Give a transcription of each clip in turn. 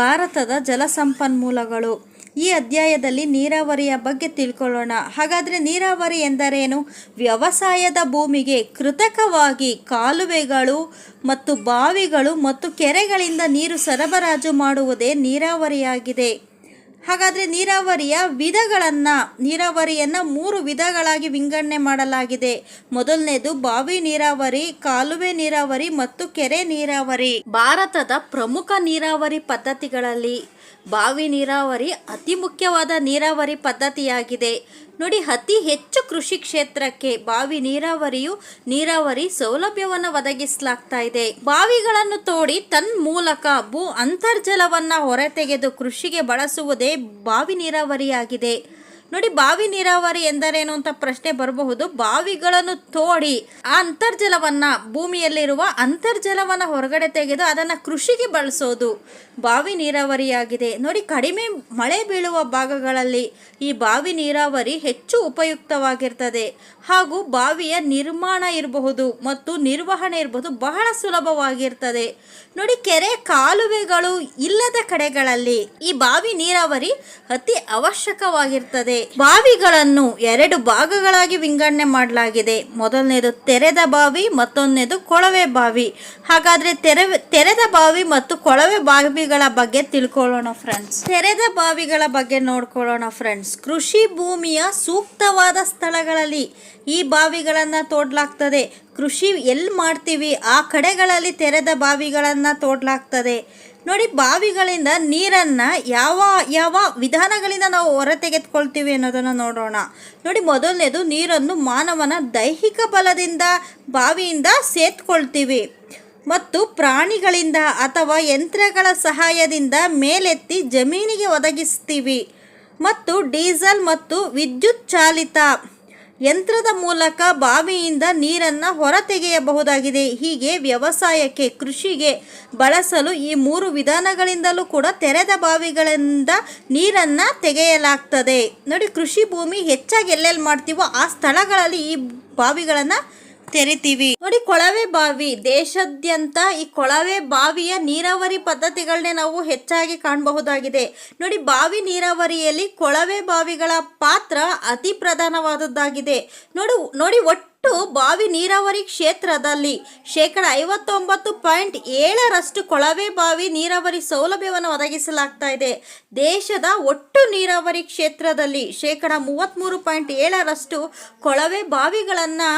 ಭಾರತದ ಜಲಸಂಪನ್ಮೂಲಗಳು. ಈ ಅಧ್ಯಾಯದಲ್ಲಿ ನೀರಾವರಿಯ ಬಗ್ಗೆ ತಿಳ್ಕೊಳ್ಳೋಣ. ಹಾಗಾದರೆ ನೀರಾವರಿ ಎಂದರೇನು? ವ್ಯವಸಾಯದ ಭೂಮಿಗೆ ಕೃತಕವಾಗಿ ಕಾಲುವೆಗಳು ಮತ್ತು ಬಾವಿಗಳು ಮತ್ತು ಕೆರೆಗಳಿಂದ ನೀರು ಸರಬರಾಜು ಮಾಡುವುದೇ ನೀರಾವರಿಯಾಗಿದೆ. ಹಾಗಾದರೆ ನೀರಾವರಿಯ ವಿಧಗಳನ್ನು, ನೀರಾವರಿಯನ್ನು ಮೂರು ವಿಧಗಳಾಗಿ ವಿಂಗಡಣೆ ಮಾಡಲಾಗಿದೆ. ಮೊದಲನೇದು ಬಾವಿ ನೀರಾವರಿ, ಕಾಲುವೆ ನೀರಾವರಿ ಮತ್ತು ಕೆರೆ ನೀರಾವರಿ. ಭಾರತದ ಪ್ರಮುಖ ನೀರಾವರಿ ಪದ್ಧತಿಗಳಲ್ಲಿ ಬಾವಿ ನೀರಾವರಿ ಅತಿ ಮುಖ್ಯವಾದ ನೀರಾವರಿ ಪದ್ಧತಿಯಾಗಿದೆ. ನೋಡಿ, ಅತಿ ಹೆಚ್ಚು ಕೃಷಿ ಕ್ಷೇತ್ರಕ್ಕೆ ಬಾವಿ ನೀರಾವರಿಯು ನೀರಾವರಿ ಸೌಲಭ್ಯವನ್ನು ಒದಗಿಸಲಾಗ್ತಾ ಇದೆ. ಬಾವಿಗಳನ್ನು ತೋಡಿ ತನ್ಮೂಲಕ ಭೂ ಅಂತರ್ಜಲವನ್ನು ಹೊರತೆಗೆದು ಕೃಷಿಗೆ ಬಳಸುವುದೇ ಬಾವಿ ನೀರಾವರಿಯಾಗಿದೆ. ನೋಡಿ, ಬಾವಿ ನೀರಾವರಿ ಎಂದರೇನು ಅಂತ ಪ್ರಶ್ನೆ ಬರಬಹುದು. ಬಾವಿಗಳನ್ನು ತೋಡಿ ಆ ಅಂತರ್ಜಲವನ್ನ, ಭೂಮಿಯಲ್ಲಿರುವ ಅಂತರ್ಜಲವನ್ನ ಹೊರಗಡೆ ತೆಗೆದು ಅದನ್ನ ಕೃಷಿಗೆ ಬಳಸೋದು ಬಾವಿ ನೀರಾವರಿಯಾಗಿದೆ. ನೋಡಿ, ಕಡಿಮೆ ಮಳೆ ಬೀಳುವ ಭಾಗಗಳಲ್ಲಿ ಈ ಬಾವಿ ನೀರಾವರಿ ಹೆಚ್ಚು ಉಪಯುಕ್ತವಾಗಿರ್ತದೆ. ಹಾಗೂ ಬಾವಿಯ ನಿರ್ಮಾಣ ಇರಬಹುದು ಮತ್ತು ನಿರ್ವಹಣೆ ಇರಬಹುದು ಬಹಳ ಸುಲಭವಾಗಿರ್ತದೆ. ನೋಡಿ, ಕೆರೆ ಕಾಲುವೆಗಳು ಇಲ್ಲದ ಕಡೆಗಳಲ್ಲಿ ಈ ಬಾವಿ ನೀರಾವರಿ ಅತಿ ಅವಶ್ಯಕವಾಗಿರ್ತದೆ. ಬಾವಿಗಳನ್ನು ಎರಡು ಭಾಗಗಳಾಗಿ ವಿಂಗಡಣೆ ಮಾಡಲಾಗಿದೆ. ಮೊದಲನೇದು ತೆರೆದ ಬಾವಿ ಮತ್ತೊಂದನೇದು ಕೊಳವೆ ಬಾವಿ. ಹಾಗಾದ್ರೆ ತೆರೆ, ತೆರೆದ ಬಾವಿ ಮತ್ತು ಕೊಳವೆ ಬಾವಿಗಳ ಬಗ್ಗೆ ತಿಳ್ಕೊಳ್ಳೋಣ ಫ್ರೆಂಡ್ಸ್ ತೆರೆದ ಬಾವಿಗಳ ಬಗ್ಗೆ ನೋಡ್ಕೊಳ್ಳೋಣ ಫ್ರೆಂಡ್ಸ್ ಕೃಷಿ ಭೂಮಿಯ ಸೂಕ್ತವಾದ ಸ್ಥಳಗಳಲ್ಲಿ ಈ ಬಾವಿಗಳನ್ನು ತೋಡ್ಲಾಗ್ತದೆ. ಕೃಷಿ ಎಲ್ಲಿ ಮಾಡ್ತೀವಿ? ಆ ಕಡೆಗಳಲ್ಲಿ ತೆರೆದ ಬಾವಿಗಳನ್ನು ತೋಡ್ಲಾಗ್ತದೆ. ನೋಡಿ, ಬಾವಿಗಳಿಂದ ನೀರನ್ನು ಯಾವ ಯಾವ ವಿಧಾನಗಳಿಂದ ನಾವು ಹೊರ ತೆಗೆದುಕೊಳ್ತೀವಿ ಅನ್ನೋದನ್ನು ನೋಡೋಣ. ನೋಡಿ, ಮೊದಲನೇದು ನೀರನ್ನು ಮಾನವನ ದೈಹಿಕ ಬಲದಿಂದ ಬಾವಿಯಿಂದ ಸೇತ್ಕೊಳ್ತೀವಿ. ಮತ್ತು ಪ್ರಾಣಿಗಳಿಂದ ಅಥವಾ ಯಂತ್ರಗಳ ಸಹಾಯದಿಂದ ಮೇಲೆತ್ತಿ ಜಮೀನಿಗೆ ಒದಗಿಸ್ತೀವಿ. ಮತ್ತು ಡೀಸೆಲ್ ಮತ್ತು ವಿದ್ಯುತ್ ಚಾಲಿತ ಯಂತ್ರದ ಮೂಲಕ ಬಾವಿಯಿಂದ ನೀರನ್ನು ಹೊರತೆಗೆಯಬಹುದಾಗಿದೆ. ಹೀಗೆ ವ್ಯವಸಾಯಕ್ಕೆ, ಕೃಷಿಗೆ ಬಳಸಲು ಈ ಮೂರು ವಿಧಾನಗಳಿಂದಲೂ ಕೂಡ ತೆರೆದ ಬಾವಿಗಳಿಂದ ನೀರನ್ನು ತೆಗೆಯಲಾಗ್ತದೆ. ನೋಡಿ, ಕೃಷಿ ಭೂಮಿ ಹೆಚ್ಚಾಗಿ ಎಲ್ಲೆಲ್ಲಿ ಮಾಡ್ತೀವೋ ಆ ಸ್ಥಳಗಳಲ್ಲಿ ಈ ಬಾವಿಗಳನ್ನು ತೆರಿತೀವಿ. ನೋಡಿ, ಕೊಳವೆ ಬಾವಿ, ದೇಶಾದ್ಯಂತ ಈ ಕೊಳವೆ ಬಾವಿಯ ನೀರಾವರಿ ಪದ್ಧತಿಗಳನ್ನೇ ನಾವು ಹೆಚ್ಚಾಗಿ ಕಾಣಬಹುದಾಗಿದೆ. ನೋಡಿ, ಬಾವಿ ನೀರಾವರಿಯಲ್ಲಿ ಕೊಳವೆ ಬಾವಿಗಳ ಪಾತ್ರ ಅತಿ ಪ್ರಧಾನವಾದದ್ದಾಗಿದೆ. ನೋಡು, ನೋಡಿ, ಒಟ್ಟು ಬಾವಿ ನೀರಾವರಿ ಕ್ಷೇತ್ರದಲ್ಲಿ ಶೇಕಡ ಐವತ್ತೊಂಬತ್ತು ಪಾಯಿಂಟ್ ಏಳರಷ್ಟು ಕೊಳವೆ ಬಾವಿ ನೀರಾವರಿ ಸೌಲಭ್ಯವನ್ನು ಒದಗಿಸಲಾಗ್ತಾ ಇದೆ. ದೇಶದ ಒಟ್ಟು ನೀರಾವರಿ ಕ್ಷೇತ್ರದಲ್ಲಿ ಶೇಕಡ ಮೂವತ್ತ್ಮೂರು ಪಾಯಿಂಟ್ ಏಳರಷ್ಟು ಕೊಳವೆ ಬಾವಿಗಳನ್ನು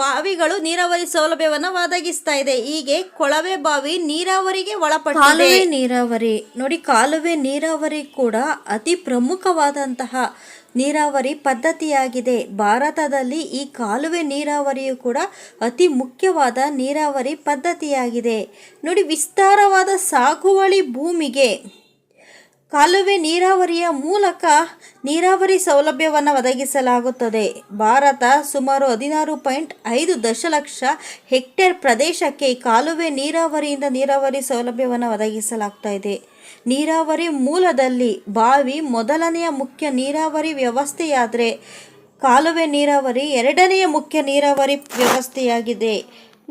ಬಾವಿಗಳು ನೀರಾವರಿ ಸೌಲಭ್ಯವನ್ನು ಒದಗಿಸ್ತಾ ಇದೆ. ಹೀಗೆ ಕೊಳವೆ ಬಾವಿ ನೀರಾವರಿಗೆ ಒಳಪಟ್ಟ ಕಾಲುವೆ ನೀರಾವರಿ. ನೋಡಿ, ಕಾಲುವೆ ನೀರಾವರಿ ಕೂಡ ಅತಿ ಪ್ರಮುಖವಾದಂತಹ ನೀರಾವರಿ ಪದ್ಧತಿಯಾಗಿದೆ. ಭಾರತದಲ್ಲಿ ಈ ಕಾಲುವೆ ನೀರಾವರಿಯು ಕೂಡ ಅತಿ ಮುಖ್ಯವಾದ ನೀರಾವರಿ ಪದ್ಧತಿಯಾಗಿದೆ. ನೋಡಿ, ವಿಸ್ತಾರವಾದ ಸಾಗುವಳಿ ಭೂಮಿಗೆ ಕಾಲುವೆ ನೀರಾವರಿಯ ಮೂಲಕ ನೀರಾವರಿ ಸೌಲಭ್ಯವನ್ನು ಒದಗಿಸಲಾಗುತ್ತದೆ. ಭಾರತ ಸುಮಾರು ಹದಿನಾರು ಪಾಯಿಂಟ್ ಐದು ದಶಲಕ್ಷ ಹೆಕ್ಟೇರ್ ಪ್ರದೇಶಕ್ಕೆ ಕಾಲುವೆ ನೀರಾವರಿಯಿಂದ ನೀರಾವರಿ ಸೌಲಭ್ಯವನ್ನು ಒದಗಿಸಲಾಗ್ತಾ ಇದೆ. ನೀರಾವರಿ ಮೂಲದಲ್ಲಿ ಬಾವಿ ಮೊದಲನೆಯ ಮುಖ್ಯ ನೀರಾವರಿ ವ್ಯವಸ್ಥೆಯಾದರೆ ಕಾಲುವೆ ನೀರಾವರಿ ಎರಡನೆಯ ಮುಖ್ಯ ನೀರಾವರಿ ವ್ಯವಸ್ಥೆಯಾಗಿದೆ.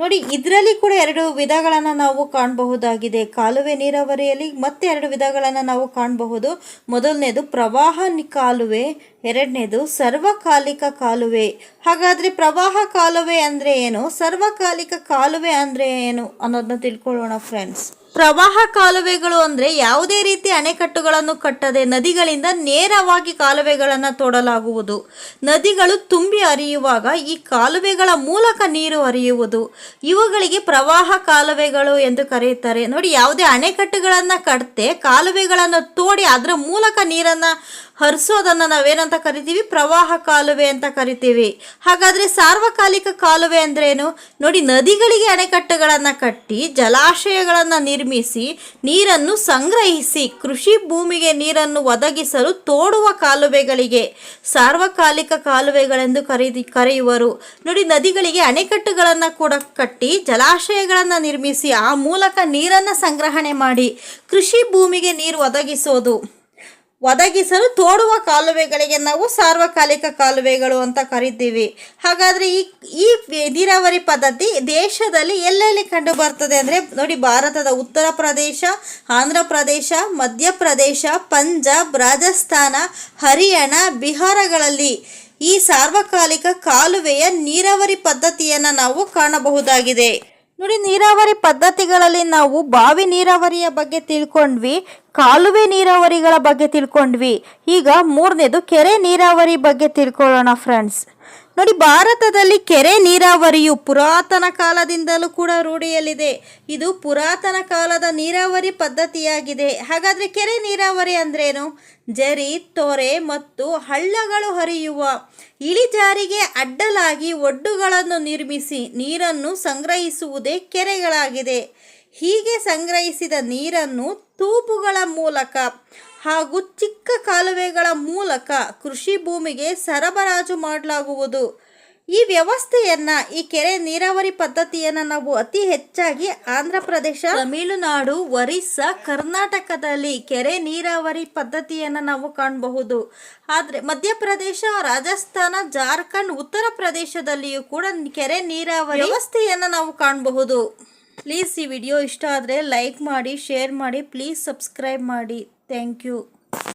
ನೋಡಿ, ಇದರಲ್ಲಿ ಕೂಡ ಎರಡು ವಿಧಗಳನ್ನು ನಾವು ಕಾಣಬಹುದಾಗಿದೆ. ಕಾಲುವೆ ನೀರಾವರಿಯಲ್ಲಿ ಮತ್ತೆ ಎರಡು ವಿಧಗಳನ್ನು ನಾವು ಕಾಣಬಹುದು. ಮೊದಲನೇದು ಪ್ರವಾಹ ಕಾಲುವೆ, ಎರಡನೇದು ಸರ್ವಕಾಲಿಕ ಕಾಲುವೆ. ಹಾಗಾದರೆ ಪ್ರವಾಹ ಕಾಲುವೆ ಅಂದರೆ ಏನು? ಸರ್ವಕಾಲಿಕ ಕಾಲುವೆ ಅಂದರೆ ಏನು ಅನ್ನೋದನ್ನ ತಿಳ್ಕೊಳ್ಳೋಣ ಫ್ರೆಂಡ್ಸ್ ಪ್ರವಾಹ ಕಾಲುವೆಗಳು ಅಂದರೆ ಯಾವುದೇ ರೀತಿ ಅಣೆಕಟ್ಟುಗಳನ್ನು ಕಟ್ಟದೆ ನದಿಗಳಿಂದ ನೇರವಾಗಿ ಕಾಲುವೆಗಳನ್ನು ತೊಡಲಾಗುವುದು. ನದಿಗಳು ತುಂಬಿ ಹರಿಯುವಾಗ ಈ ಕಾಲುವೆಗಳ ಮೂಲಕ ನೀರು ಹರಿಯುವುದು. ಇವುಗಳಿಗೆ ಪ್ರವಾಹ ಕಾಲುವೆಗಳು ಎಂದು ಕರೆಯುತ್ತಾರೆ. ನೋಡಿ, ಯಾವುದೇ ಅಣೆಕಟ್ಟುಗಳನ್ನು ಕಟ್ಟದೆ ಕಾಲುವೆಗಳನ್ನು ತೋಡಿ ಅದರ ಮೂಲಕ ನೀರನ್ನು ಹರಿಸೋದನ್ನು ನಾವೇನಂತ ಕರಿತೀವಿ? ಪ್ರವಾಹ ಕಾಲುವೆ ಅಂತ ಕರಿತೀವಿ. ಹಾಗಾದರೆ ಸಾರ್ವಕಾಲಿಕ ಕಾಲುವೆ ಅಂದ್ರೇನು? ನೋಡಿ, ನದಿಗಳಿಗೆ ಅಣೆಕಟ್ಟುಗಳನ್ನು ಕಟ್ಟಿ, ಜಲಾಶಯಗಳನ್ನು ನಿರ್ಮಿಸಿ, ನೀರನ್ನು ಸಂಗ್ರಹಿಸಿ, ಕೃಷಿ ಭೂಮಿಗೆ ನೀರನ್ನು ಒದಗಿಸಲು ತೋಡುವ ಕಾಲುವೆಗಳಿಗೆ, ಸಾರ್ವಕಾಲಿಕ ಕಾಲುವೆಗಳೆಂದು ಕರೀದಿ, ಕರೆಯುವರು. ನೋಡಿ, ನದಿಗಳಿಗೆ ಅಣೆಕಟ್ಟುಗಳನ್ನು ಕೂಡ ಕಟ್ಟಿ, ಜಲಾಶಯಗಳನ್ನು ನಿರ್ಮಿಸಿ, ಆ ಮೂಲಕ ನೀರನ್ನು ಸಂಗ್ರಹಣೆ ಮಾಡಿ, ಕೃಷಿ ಭೂಮಿಗೆ ನೀರು ಒದಗಿಸೋದು. ಒದಗಿಸಲು ತೋಡುವ ಕಾಲುವೆಗಳಿಗೆ ನಾವು ಸಾರ್ವಕಾಲಿಕ ಕಾಲುವೆಗಳು ಅಂತ ಕರಿತೀವಿ. ಹಾಗಾದರೆ ಈ ಈ ನೀರಾವರಿ ಪದ್ಧತಿ ದೇಶದಲ್ಲಿ ಎಲ್ಲೆಲ್ಲಿ ಕಂಡು ಬರ್ತದೆ ಅಂದರೆ ನೋಡಿ ಭಾರತದ ಉತ್ತರ ಪ್ರದೇಶ, ಆಂಧ್ರ ಪ್ರದೇಶ ಮಧ್ಯಪ್ರದೇಶ ಪಂಜಾಬ್, ರಾಜಸ್ಥಾನ, ಹರಿಯಾಣ, ಬಿಹಾರಗಳಲ್ಲಿ ಈ ಸಾರ್ವಕಾಲಿಕ ಕಾಲುವೆಯ ನೀರಾವರಿ ಪದ್ಧತಿಯನ್ನು ನಾವು ಕಾಣಬಹುದಾಗಿದೆ. ನೋಡಿ, ನೀರಾವರಿ ಪದ್ಧತಿಗಳಲ್ಲಿ ನಾವು ಬಾವಿ ನೀರಾವರಿಯ ಬಗ್ಗೆ ತಿಳ್ಕೊಂಡ್ವಿ, ಕಾಲುವೆ ನೀರಾವರಿಗಳ ಬಗ್ಗೆ ತಿಳ್ಕೊಂಡ್ವಿ. ಈಗ ಮೂರನೇದು ಕೆರೆ ನೀರಾವರಿ ಬಗ್ಗೆ ತಿಳ್ಕೊಳ್ಳೋಣ ಫ್ರೆಂಡ್ಸ್ ನೋಡಿ, ಭಾರತದಲ್ಲಿ ಕೆರೆ ನೀರಾವರಿಯು ಪುರಾತನ ಕಾಲದಿಂದಲೂ ಕೂಡ ರೂಢಿಯಲ್ಲಿದೆ. ಇದು ಪುರಾತನ ಕಾಲದ ನೀರಾವರಿ ಪದ್ಧತಿಯಾಗಿದೆ. ಹಾಗಾದರೆ ಕೆರೆ ನೀರಾವರಿ ಅಂದ್ರೇನು? ಜರಿ, ತೊರೆ ಮತ್ತು ಹಳ್ಳಗಳು ಹರಿಯುವ ಇಳಿಜಾರಿಗೆ ಅಡ್ಡಲಾಗಿ ಒಡ್ಡುಗಳನ್ನು ನಿರ್ಮಿಸಿ ನೀರನ್ನು ಸಂಗ್ರಹಿಸುವುದೇ ಕೆರೆಗಳಾಗಿದೆ. ಹೀಗೆ ಸಂಗ್ರಹಿಸಿದ ನೀರನ್ನು ತೂಪುಗಳ ಮೂಲಕ ಹಾಗೂ ಚಿಕ್ಕ ಕಾಲುವೆಗಳ ಮೂಲಕ ಕೃಷಿ ಭೂಮಿಗೆ ಸರಬರಾಜು ಮಾಡಲಾಗುವುದು. ಈ ವ್ಯವಸ್ಥೆಯನ್ನ, ಈ ಕೆರೆ ನೀರಾವರಿ ಪದ್ಧತಿಯನ್ನು ನಾವು ಅತಿ ಹೆಚ್ಚಾಗಿ ಆಂಧ್ರ ಪ್ರದೇಶ, ತಮಿಳುನಾಡು, ಒರಿಸ್ಸಾ, ಕರ್ನಾಟಕದಲ್ಲಿ ಕೆರೆ ನೀರಾವರಿ ಪದ್ಧತಿಯನ್ನು ನಾವು ಕಾಣಬಹುದು. ಆದರೆ ಮಧ್ಯಪ್ರದೇಶ, ರಾಜಸ್ಥಾನ, ಜಾರ್ಖಂಡ್, ಉತ್ತರ ಪ್ರದೇಶದಲ್ಲಿಯೂ ಕೂಡ ಕೆರೆ ನೀರಾವರಿ ವ್ಯವಸ್ಥೆಯನ್ನು ನಾವು ಕಾಣಬಹುದು. ಪ್ಲೀಸ್ ಈ ವಿಡಿಯೋ ಇಷ್ಟ ಆದರೆ ಲೈಕ್ ಮಾಡಿ, ಶೇರ್ ಮಾಡಿ, ಪ್ಲೀಸ್ ಸಬ್ಸ್ಕ್ರೈಬ್ ಮಾಡಿ. Thank you